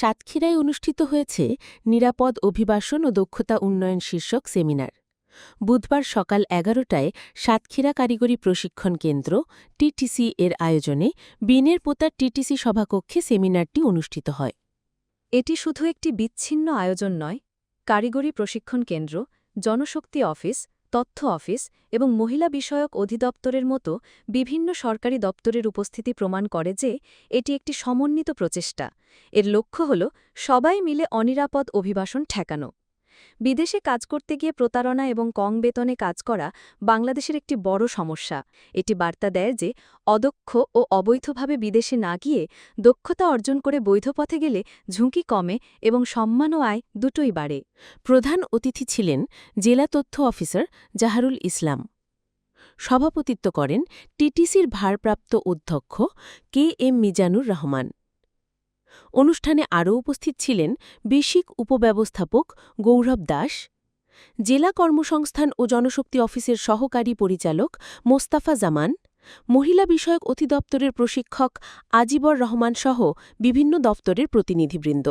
সাতক্ষীরায় অনুষ্ঠিত হয়েছে নিরাপদ অভিবাসন ও দক্ষতা উন্নয়ন শীর্ষক সেমিনার। বুধবার সকাল এগারোটায় সাতক্ষীরা কারিগরি প্রশিক্ষণ কেন্দ্র, টিটিসি এর আয়োজনে বিনের পোতার টিটিসি সভাকক্ষে সেমিনারটি অনুষ্ঠিত হয়। এটি শুধু একটি বিচ্ছিন্ন আয়োজন নয়, কারিগরি প্রশিক্ষণ কেন্দ্র, জনশক্তি অফিস তথ্য অফিস এবং মহিলা বিষয়ক অধিদপ্তরের মতো বিভিন্ন সরকারি দপ্তরের উপস্থিতি প্রমাণ করে যে এটি একটি সমন্বিত প্রচেষ্টা। এর লক্ষ্য হল সবাই মিলে অনিরাপদ অভিবাসন ঠেকানো। বিদেশে কাজ করতে গিয়ে প্রতারণা এবং কম বেতনে কাজ করা বাংলাদেশের একটি বড় সমস্যা। এটি বার্তা দেয় যে, অদক্ষ ও অবৈধভাবে বিদেশে না গিয়ে দক্ষতা অর্জন করে বৈধ পথে গেলে ঝুঁকি কমে এবং সম্মান আয় দুটোই বাড়ে। প্রধান অতিথি ছিলেন জেলা তথ্য অফিসার জাহারুল ইসলাম। সভাপতিত্ব করেন টিটিসির ভারপ্রাপ্ত অধ্যক্ষ কে এম মিজানুর রহমান। অনুষ্ঠানে আরও উপস্থিত ছিলেন বেসিক উপব্যবস্থাপক গৌরব দাস, জেলা কর্মসংস্থান ও জনশক্তি অফিসের সহকারী পরিচালক মোস্তাফা জামান, মহিলা বিষয়ক অধিদপ্তরের প্রশিক্ষক আজিবর রহমান সহ বিভিন্ন দপ্তরের প্রতিনিধিবৃন্দ।